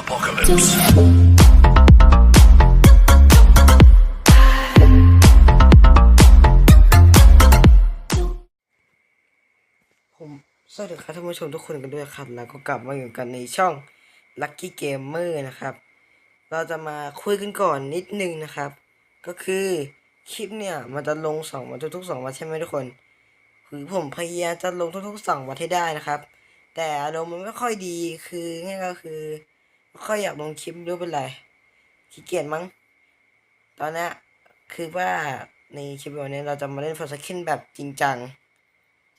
apocalypse. ผมสวัสดีครับท่านผู้ชมทุกคนกันด้วยครับ แล้วก็กลับมาอยู่กันในช่อง Lucky Gamer นะครับ เราจะมาคุยกันก่อนนิดนึงนะครับ ก็คือคลิปเนี่ยมันจะลงสองวันทุกๆสองวันใช่ไหมทุกคน คือผมพยายามจะลงทุกๆสองวันให้ได้นะครับ แต่อารมณ์มันไม่ค่อยดีคือง่ายก็คือ ค่อยอยากลงคลิปไม่รู้เป็นไรขี้เกียจมั้ง ตอนเนี้ยคือว่าในคลิปวันนี้เราจะมาเล่นฟอร์สคินแบบจริงจัง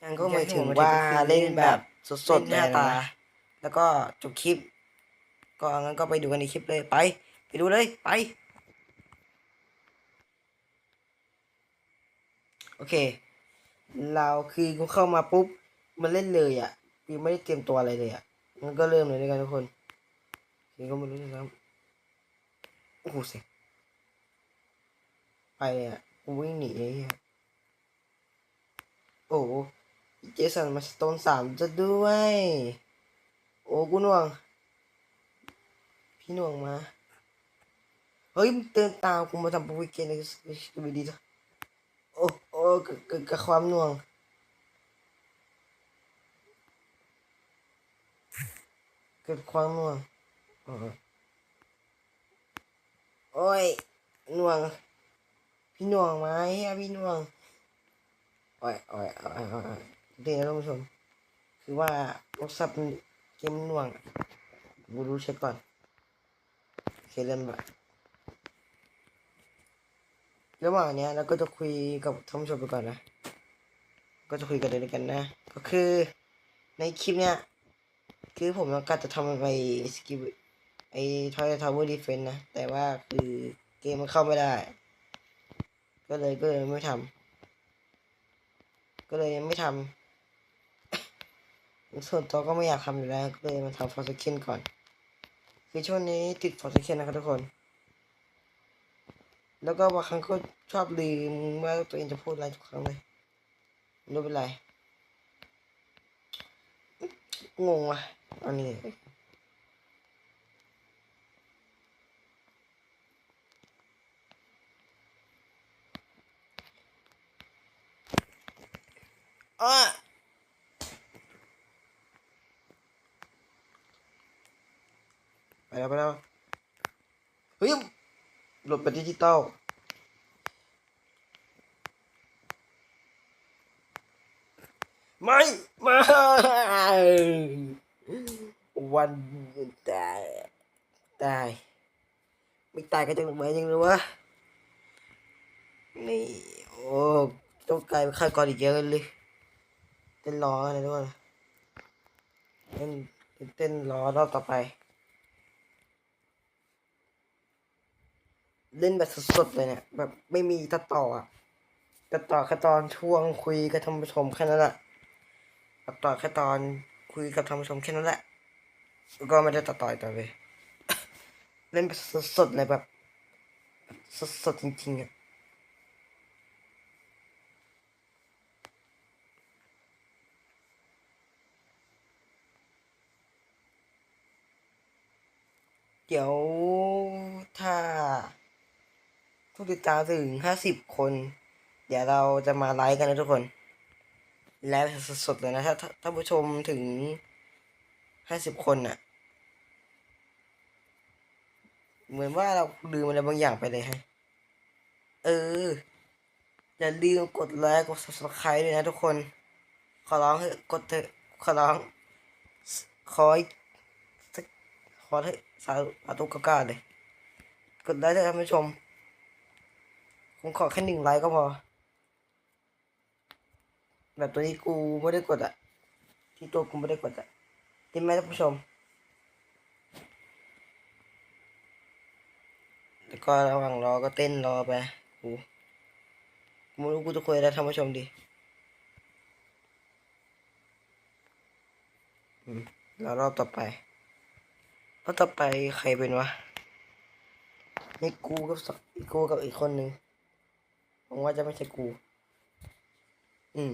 จังก็หมายถึงว่าเล่นแบบสดๆหน้าตา แล้วก็จบคลิป ก็งั้นก็ไปดูกันในคลิปเลยไป ไปดูเลยไป โอเค เราคือกูเข้ามาปุ๊บ มันเล่นเลยอะยังไม่ได้เตรียมตัวอะไรเลยอะมันก็เริ่มเลยด้วยกันทุกคน ก็ไม่รู้นะครับ โอ้โหเสียไปเลยอะกูวิ่งหนีไอ้เหี้ยโอ้เจสันมาสโตนสามจะด้วย โอ้กูน่วง พี่น่วงมา เฮ้ยเตือนตามกูมาทำโปรวิเกนในสตูดิโอโอ้โอ้กับกับความน่วงเกิดความน่วง โอ้โหโอ้ยน่วง พี่น่วงมาเฮียพี่น่วงโอ้ยโอ้ยโอ้ยโอ้ยโอ้ยเดี๋ยวท่านผู้ชม คือว่าโทรศัพท์เกมน่วงบูรู้เช็คก่อนเคเริ่มแบบระหว่างเนี้ยเราก็จะคุยกับท่านผู้ชมไปก่อนนะ ก็จะคุยกันด้วยกันนะ ก็คือในคลิปเนี้ย คือผมต้องการจะทำไปสกิล ไอ้ทอยทาวเวอร์ดีเฟนนะ แต่ว่าคือเกมมันเข้าไม่ได้ ก็เลยก็เลยไม่ทำก็เลยยังไม่ทำส่วนตัวก็ไม่อยากทำอยู่แล้ว ก็เลยมาทำฟอร์สเคนก่อน คือช่วงนี้ติดฟอร์สเคนนะครับทุกคน แล้วก็บางครั้งก็ชอบลืมว่าตัวเองจะพูดอะไรทุกครั้งเลยไม่รู้เป็นไร งงว่ะอันนี้ อะไปแล้วไปแล้วเฮ้ยหลบไปดิจิตอลไม่ไม่วันตายตายไม่ตายก็จะลงมายังเลยวะนี่โอ้ต้องกลายเป็นฆาตกรอีกเยอะเลย เต้นรออะไรด้วยเต้นเต้นรอรอบต่อไป เล่นแบบสดๆเลยเนี่ย แบบไม่มีตัดต่ออะตัดต่อแค่ตอนช่วงคุยกับท่านผู้ชมแค่นั้นแหละตัดต่อแค่ตอนคุยกับท่านผู้ชมแค่นั้นแหละก็ไม่ได้ตัดต่อต่อไปเล่นแบบสดๆเลยแบบสดๆจริงๆอะ ดี๋ยวถ้าผู้ติดตามถึงห้าสิบคน เดี๋ยวเราจะมาไลฟ์กันนะทุกคน ไลฟ์สดๆเลยนะ ถ้าถ้าผู้ชมถึงห้าสิบคนน่ะเหมือนว่าเราลืมอะไรบางอย่างไปเลยฮะ เออ อย่าลืมกดไลค์กด subscribe ด้วยนะทุกคน ขอร้องเถอะกดเถอะขอร้อง ขอสักขอให้สาธุ สาธุกล้าเลย กดไลค์ด้วยท่านผู้ชม ผมขอแค่หนึ่งไลค์ก็พอ แบบตัวนี้กูไม่ได้กดอะที่ตัวกูไม่ได้กดอะที่ไหมท่านผู้ชม แล้วก็ระหว่างรอก็เต้นรอไปกูกูไม่รู้กูจะคุยอะไรท่านผู้ชมดีแล้วรอบต่อไป รอบต่อไปใครเป็นวะนี่กูกับสอีกกูกับอีกคนหนึ่งผมว่าจะไม่ใช่กู อืม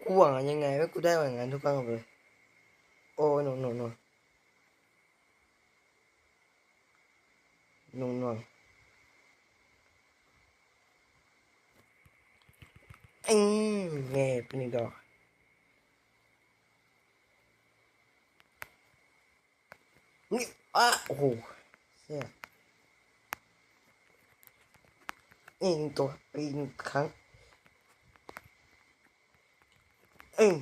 กูหวังยังไงว่ากูได้หวังงานทุกครั้งเลย โอ้โนโนโนนวงนวงอืมเง่เป็นอีกดอก นี่อะโอ้โหเสียอีกตัวอีกครั้งเอืม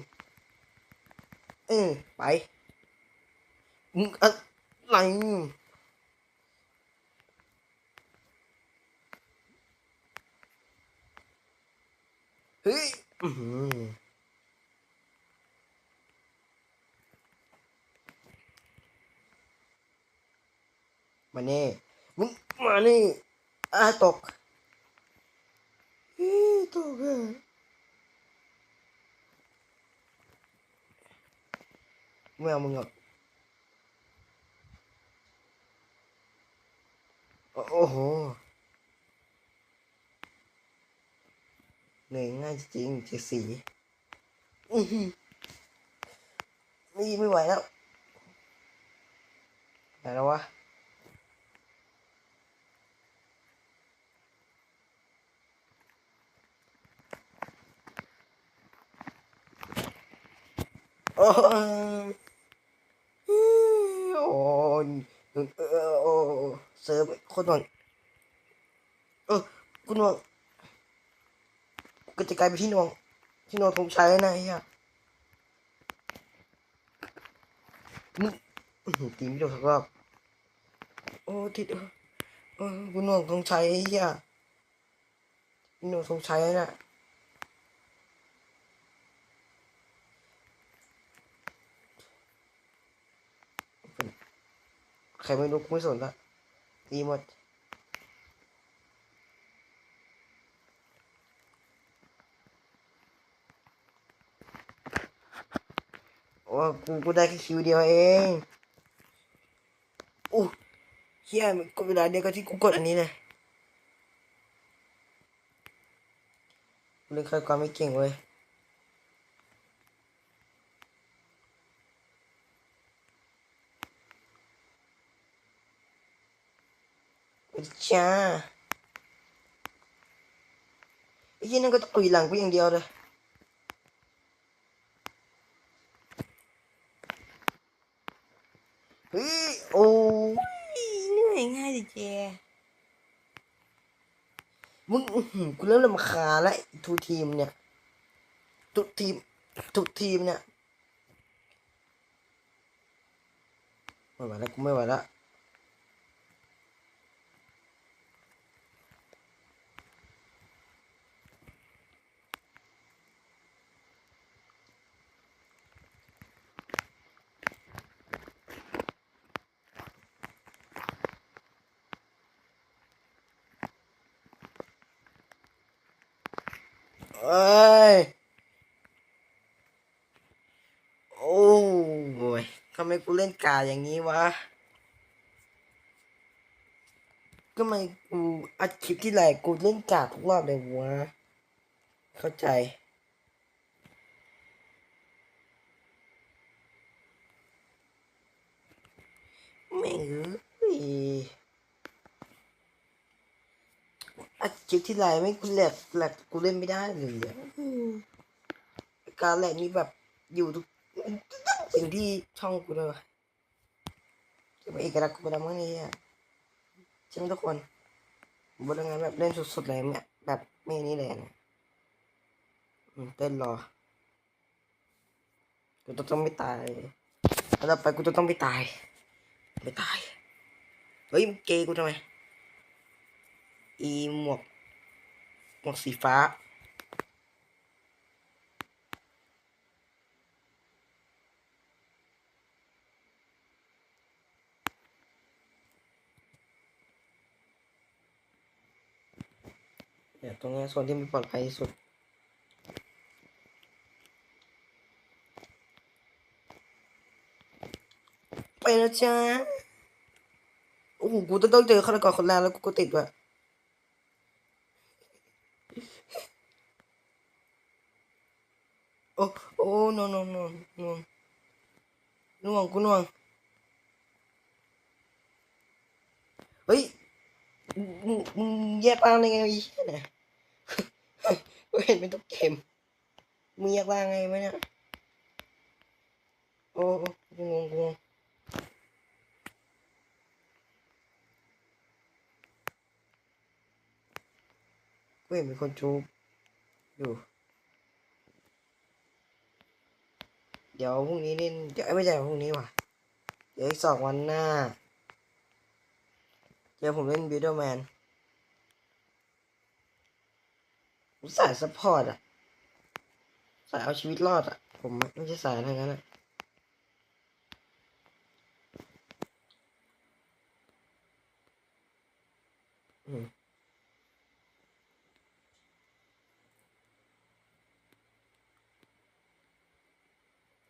อืมไปมึงอะไรเฮ้ย อื้อ มาเน่มึงมานี่อาตกเฮ้ตกอะไม่เอามึงหรอกโอ้โอ้โหเหนื่อยง่ายจริงเจดสีอื้อหือไม่ไม่ไหวแล้วไหนแล้ววะ โอ้ยโอ้เออเออเซิร์ฟคตรหน่อยเออคุณนวงก็จะกลายเป็นที่นวง ที่นวงธงชัยนะไอ้เหี้ยมึงตีไม่โดนสักรอบโอ้ติดเออเออคุณนวงธงชัยไอ้เหี้ยคุณนวงธงชัยน่ะ ใครไม่รู้กูไม่สนละตีหมดโอ้กูกูได้แค่คิวเดียวเองอู้เฮียมันก็เวลาเดียวกับที่กูกดอันนี้เลยเล่นค่อยความไม่เก่งเว้ย จ้าไอ้เหี้ยนั่นก็ตุยหลังกูอย่างเดียวเลยเฮ้ยโอ้ยเหนื่อยง่ายดิเจมึงอื้อหือกูเริ่มรำคาญแล้วไอ้ทูทีมเนี่ยทุกทีมทุกทีมเนี่ยไม่ไหวแล้วกูไม่ไหวแล้ว เอ้ย โอ้ยทำไมกูเล่นกาอย่างนี้วะก็ไมกูอัดคลิปที่ไรกูเล่นกาทุกรอบเลยวะ เข้าใจ ไม่งเอ้ย อัดคลิปที่ไรไม่กูแหลกแหลกกูเล่นไม่ได้เลยอะการแหลกนี้แบบอยู่ทุกสิ่งที่ช่องกูเลยจะเป็นเอกลักษณ์กูไปแล้วมั้งเนี่ยใช่ไหมทุกคนบนงานแบบเล่นสุดๆเลยเนี่ยแบบไม่นี่เลยนะเต้นรอกูจะต้องไม่ตายแล้วต่อไปกูจะต้องไม่ตาย ไม่ตาย เฮ้ยเกย์กูทำไม อีหมวก หมวกสีฟ้า เนี่ยตรงนี้ยส่วนที่มันปลอดภัยที่สุดไปแล้วจ้าโอ้โห กูต้องต้องเจอฆาตกรคนแรกแล้วกูก็ติดว่ะ โอ้โอ้นวงนวงนวงนวงนวงกูนวงเฮ้ยมึงแยกร่างได้ไงไอ้เหี้ยเนี่ยกูเห็นเป็นทุกเกมมึงแยกร่างไงวะเนี่ยโอ้กูงงกูงงกูเห็นเป็นคนจูบอยู่ เดี๋ยวพรุ่งนี้เล่นเดี๋ยวไม่ใช่พรุ่งนี้ว่ะ เดี๋ยวอีกสองวันหน้า เดี๋ยวผมเล่นบิ d เดอร์แมนผมสายซัพพอร์ตอะสายเอาชีวิตรอดอะผมไม่ใช่สายอะไรงั้นอะ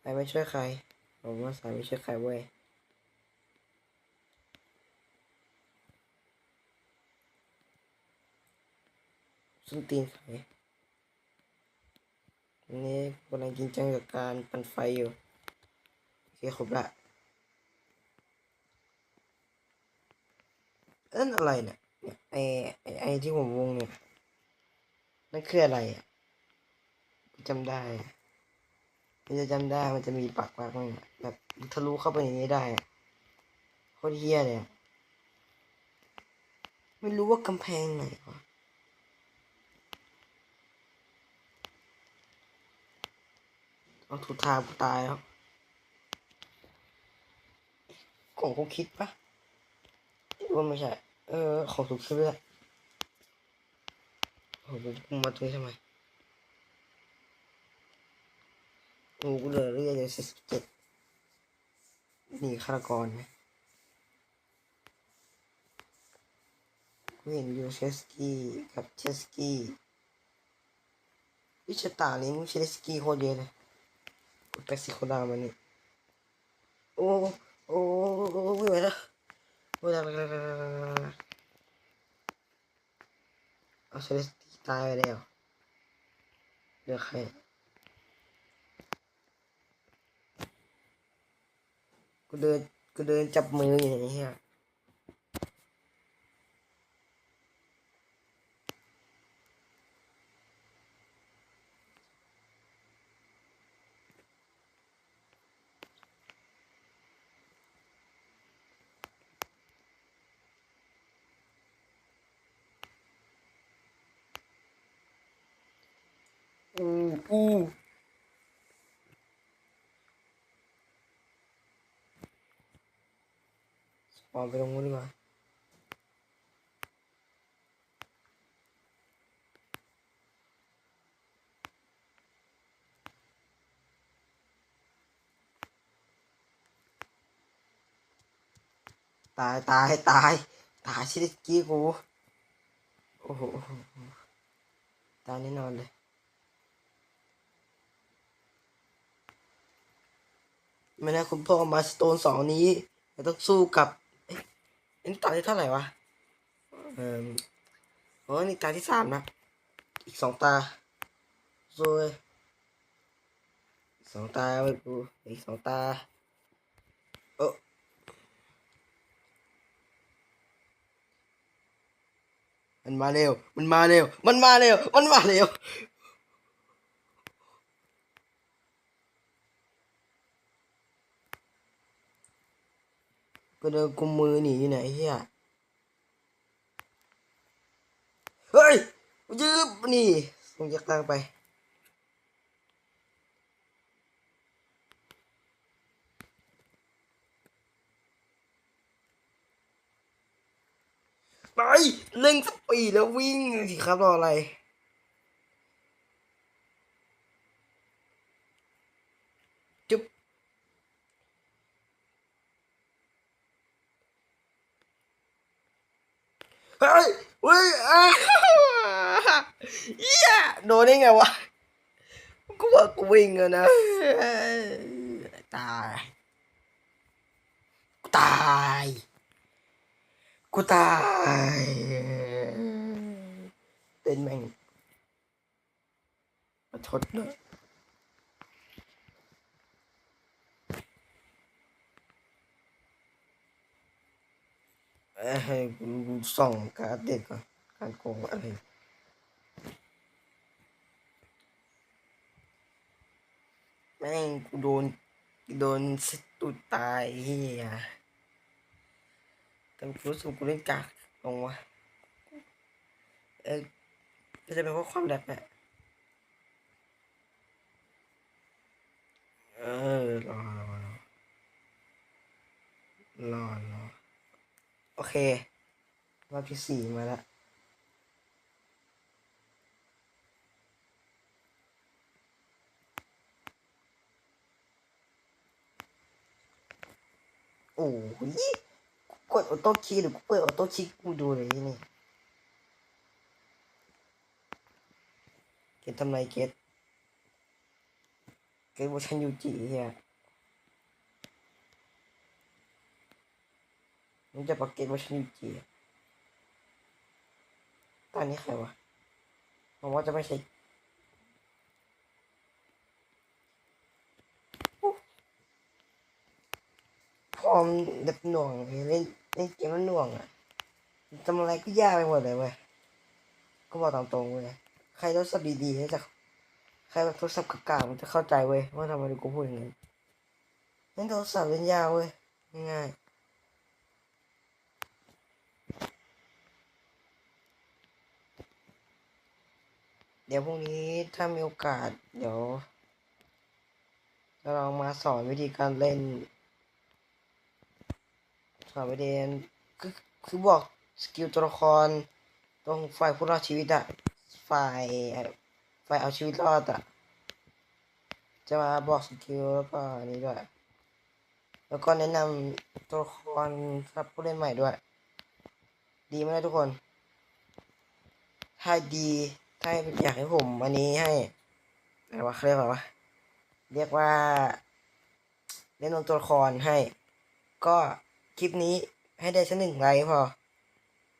ครไม่ช่วยใคร ผมว่าสายไม่ช่วยใครเว้ยส้นตีนใครอันนี้กำลังจริงจังกับการปั่นไฟอยู่ โอเคครบละนั่นอะไรเนี่ยเนี่ยไอไอไอที่ผมวงเนี่ย นั่นคืออะไรอะจำได้ มันจะจำได้มันจะมีปักปักมันแบบทะลุเข้าไปในนี้ได้โคตรเฮี้ยเลยไม่รู้ว่ากำแพงไหนวะเอาถูกทางกูตายแล้วของกูคิดปะว่าไม่ใช่ เออ ของถูกคิดเลยโอ้โหมาตรงนี้ทำไม โอ้กูเหลือเรื่อยเลยสิบเจ็ดหนีฆาตกรไหมกูเห็นยูเชสกี้กับเชสกี้วิชตานี้มึงเชสกี้โคตรเยอะเลยแท็กซี่คดังมันนี่โอ้โอ้โอ้ไม่ไหวแล้วไม่ไหวแล้วเอาเซเลสตีตายไปแล้วเหลือใคร กูเดินกูเดินจับมืออยู่อย่างเงี้ยอู้อู้ สปอไปตรงนู้นดีกว่าตายตายตายตายชิลิกี้กูโอ้โหตายแน่นอนเลยไม่นะคุณพ่อมาสโตนสองนี้จะต้องสู้กับ อ๊ะอันนี้ตาที่เท่าไหร่วะเอ่อโอ้นี่ตาที่สามนะ อีกสองตาโซ่ยอีกสองตาไว้กูอีกสองตาเออมันมาเร็ว มันมาเร็ว มันมาเร็ว มันมาเร็ว ก็เดินกุมมือหนีอยู่ไหนเฮียเฮ้ยยืบนี่ส่งจากทางไปไปเร่งสปีดแล้ววิ่งสิครับรออะไร ฮ้ยเฮ้ยอ้าเหี้ยโดนได้ไงวะ กูว่ากูวิ่งอะนะ ตาย กูตาย กูตาย เป็นแม่งประชดเนอะ เอ้ยกูส่องการเด็กก่อนการโกงอะไรแม่งกูโดนโดนสตุตายเฮียแต่กูรู้สึกกูเล่นกากลงวะเออจะเป็นเพราะความแรปแหละเออรอรอรอรอรอ โอเค รอบที่สี่มาแล้วโอ้ยกูกดออโต้คีหรือกูเปิดออโต้คีกูดูเลยนี่เกตทำไรเกตเกตวอร์ชันอยูจิเฮีย มึงจะปักเกตวอร์ชันยูจิอะตอนนี้ใครวะผมว่าจะไม่ใช่พร้อมแบบหน่วงเล่นเล่นเกมมันหน่วงอะทำอะไรก็ยากไปหมดเลยเว้ยก็บอกตามตรงเว้ยใครทรศัพท์ดีๆจะใครแบบทรศัพท์กากๆมันจะเข้าใจเว้ยว่าทำไมกูพูดอย่างนั้นเล่นทรศัพท์เล่นยากเว้ยง่ายๆ ดี๋ยวพรุ่งนี้ถ้ามีโอกาส เดี๋ยวจะลองมาสอนวิธีการเล่น สอนวิธีการคือคือบอกสกิลตัวละครตรงฝ่ายผู้รอดชีวิตอะฝ่ายฝ่ายเอาชีวิตรอดอะจะมาบอกสกิลแล้วก็อันนี้ด้วย แล้วก็แนะนำตัวละครสำหรับผู้เล่นใหม่ด้วย ดีไหมล่ะทุกคน ถ้าดี ถ้อยากให้ผมอันนี้ให้อะไรวะเรียกว่าเรียกว่าแนะนตัวละครให้ ก็คลิปนี้ให้ได้สักหนึ่งไลค์พอ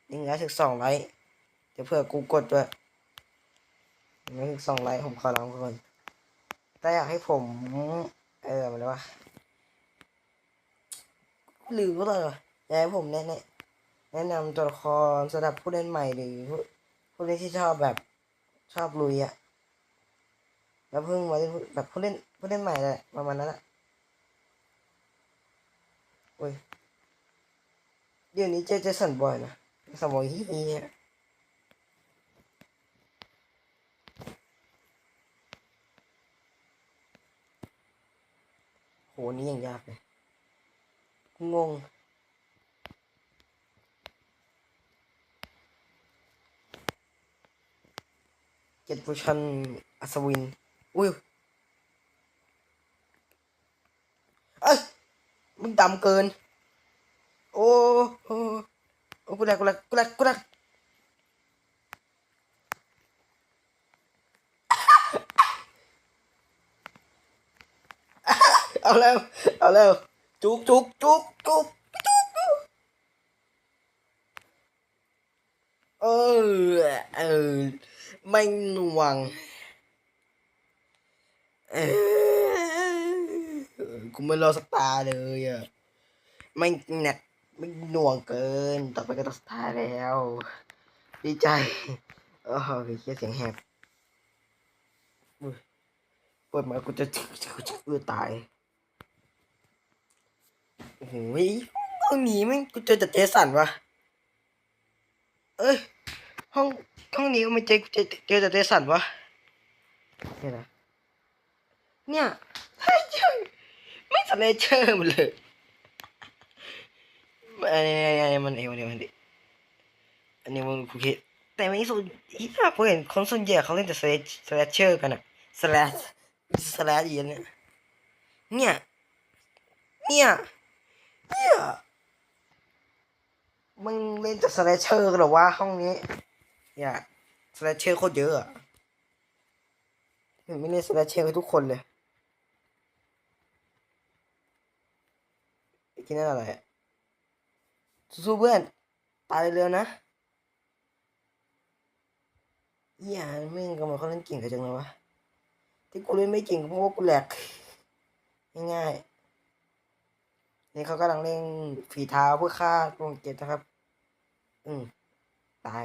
หนึ่งไลค์ถึงสองไลค์เดี๋ยวเผื่อกูกดด้วยหนึ่งไลค์ถึงสองไลค์ผมขอร้องคนถ้าอยากให้ผม เออมันว่าลืมก็เลยอยากให้ผมแนะนำแนะนำตัวละครสำหรับผู้เล่นใหม่หรือผู้เล่นที่ชอบแบบ ชอบลุยอะแล้วเพิ่งมาเล่นแบบผู้เล่นผู้เล่นใหม่แหละประมาณนั้นแหละโอ้ยเดี๋ยวนี้เจเจสันบ่อยนะสมองเฮียโหนี่ยังยากเลยงง เจ็ดโพชันอัศวิน อุ้ย เอ้ย มึงดำเกิน โอ้โอ้โอ้กูแหลกกูแหลกกูแหลกกูแหลกเอาแล้ว เอาแล้ว จุกจุกจุกจุกจุกจุกเออเออ ไม่หน่วงกูไม่รอสักตาเลยอะไม่หนักไม่หน่วงเกิน ต่อไปก็ต้องสตาร์แล้ว ดีใจโอ้โหเฮียเสียงแหบอุ๊ยเปิดมากูจะกูจะกูจะตายโอ้โหห้องนี้แม่งกูเจอแต่เจสันวะเอ้ย ห้องห้องนี้ก็ไม่เจอกูเจอเจอแต่เจสันวะเนี่ยนะเนี่ยเฮ้ยเจ้ยไม่สเลเชอร์มันเลยไอ้ไอ้มันเองมันเองมันดิอันนี้มันกูคิดแต่ไม่สุดที่ถ้ากูเห็นคนส่วนใหญ่เขาเล่นแต่สเลสเลเชอร์กันอะสเลสสเลสอย่างเนี้ยเนี่ยเนี่ยเนี่ยมึงเล่นแต่สเลเชอร์กันเหรอวะห้องนี้ เนี่ยสแลชเชอร์โคตรเยอะไม่ได้สแลชเชอร์ทุกคนเลยกินอะไรสู้เพื่อน ตายเร็วนะอย่าแม่งกำลังเขาเล่นเก่งกันจังเลยวะ ที่กูเล่นไม่เก่งเพราะว่ากูแหลก ง่ายๆนี่เขากำลังเล่นฝีเท้าเพื่อฆ่าดวงเกตนะครับ อืมตาย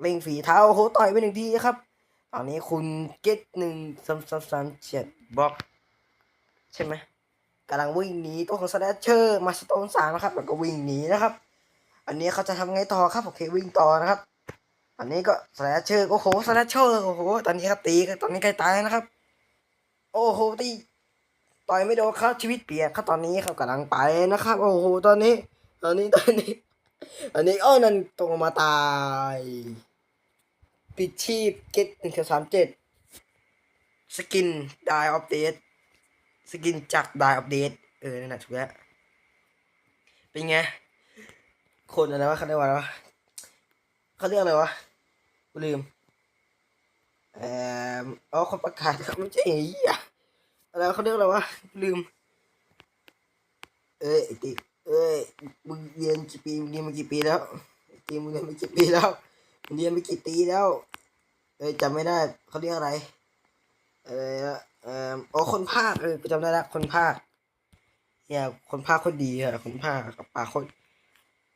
เล่งฝีเท้าโอ้โหต่อยไปหนึ่งทีครับ ตอนนี้คุณเกตหนึ่งสามสามสามเจ็ดบล็อก ใช่ไหมกำลังวิ่งหนีตัวของสแลชเชอร์มาสโตนสามนะครับแล้วก็วิ่งหนีนะครับ อันนี้เขาจะทำไงต่อครับโอเควิ่งต่อนะครับ อันนี้ก็สแลชเชอร์โอ้โหสแลชเชอร์โอ้โหตอนนี้ครับตีตอนนี้ใกล้ตายนะครับ โอ้โหตีต่อยไม่โดนครับชีวิตเปลี่ยนครับตอนนี้เขากำลังไปนะครับ โอ้โหตอนนี้ ตอนนี้ตอนนี้ อันนี้อ้อนั่นตกลงมาตาย ปิดชีพเก็ตหนึ่งสามเจ็ดสกินไดออฟเดตสกินจากไดออฟเดตเออนั่นแหละถูกแล้วเป็นไง คนอะไรวะเขาเรียกว่าอะไรวะเขาเรียกอะไรวะกูลืมเอ่ออ๋อคนประกาศครับไม่ใช่ไอ้เหี้ยอะไรเขาเรียกอะไรวะลืม เอ้ยติเอ้ยมึงเรียนกี่ปีมึงเรียนมากี่ปีแล้วติมึงเรียนมากี่ปีแล้ว เรียนมากี่ปีแล้วเอ้ยจำไม่ได้เขาเรียกอะไรอะไรนะเอ่ออ๋อคนภาคเออจำได้ละคนภาคเนี่ยคนภาคคนดีอะคนภาคกับปากคน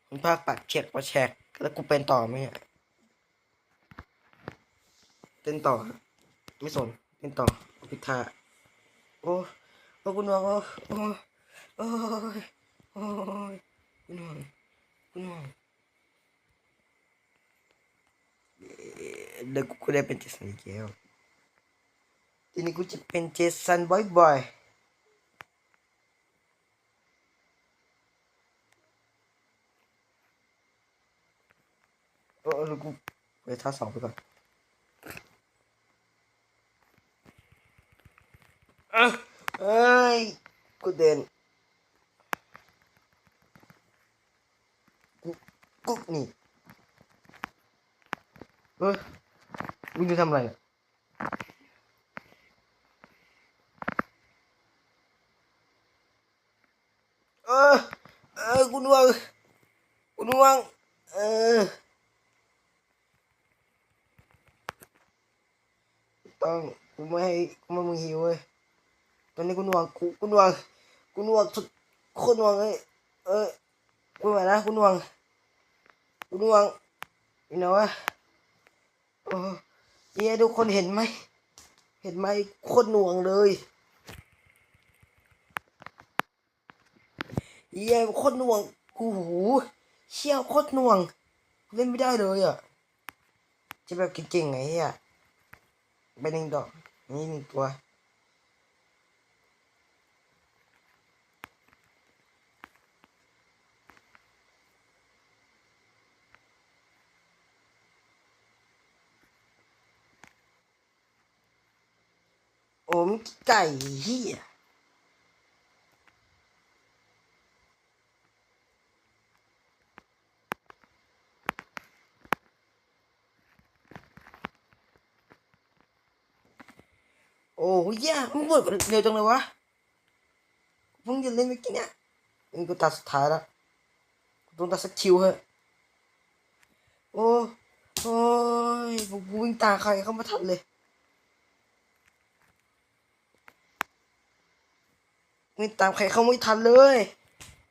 คนภาคปากเช็กปากแฉกแล้วกูเป็นต่อไหมเนี่ยเต้นต่อไม่สนเต้นต่อพิธาโอ้โอ้คุณน้องโอ้โอ้โอ้โอ้ยคุณน้องคุณน้องเอ่อ เดี๋ยวกูได้เป็นเจสันอีกแล้วทีนี้กูจะเป็นเจสันบ่อยๆเออเออกูไปท่าสองไปก่อนเอ้ย กูเดินกูกูนี่เฮ้ วิ่รู้ทำอะไรเออ เออคุณวังคุณวังเออต้องกูไม่ให้กูไม่มึงหิวเว้ยตอนนี้คุณวังคุณวังคุณวังคุดคนวังเอ้ยเออกูไหวนะคุณวังคุณวังอีกหน่อยะโอ้ เย้ทุกคนเห็นไหม เห็นไหมโคตรหน่วงเลยเย้โคตรหน่วงกูหูเชี่ยวโคตรหน่วง เล่นไม่ได้เลยอะ จะแบบเก่งๆไงเฮียไปหนึ่งดอก นี่หนึ่งตัว ไก่เฮียโอ้ยยากมึงเวิร์กเร็วจังเลยวะเพิ่งจะเล่นเมื่อกี้เนี่ยนี่กูตัดสุดท้ายล้วกูต้องตัดสักคิวเหอะโอ้โอ้ยกูกูวิ่งตาใครเข้ามาทันเลย วิ่งตามใครเขาไม่ทันเลย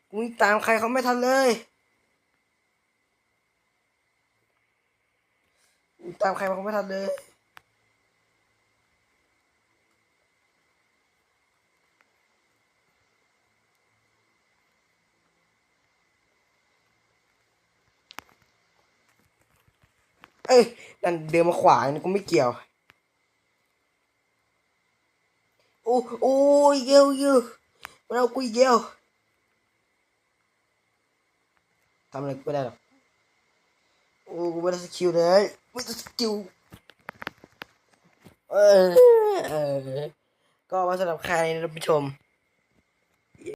กูวิ่งตามใครเขาไม่ทันเลยตามใครเขาไม่ทันเลยเอ้ยนั่นเดินมาขวานี่กูไม่เกี่ยว โอ้โอ้ยเยี่ยวเยี่ยว มันเอากูอีกเยี่ยวทำอะไรกูไม่ได้หรอกโอ้กูไม่ได้สกิลเลยไม่ได้สกิลเออเออก็มาสำหรับใครนะท่านผู้ชม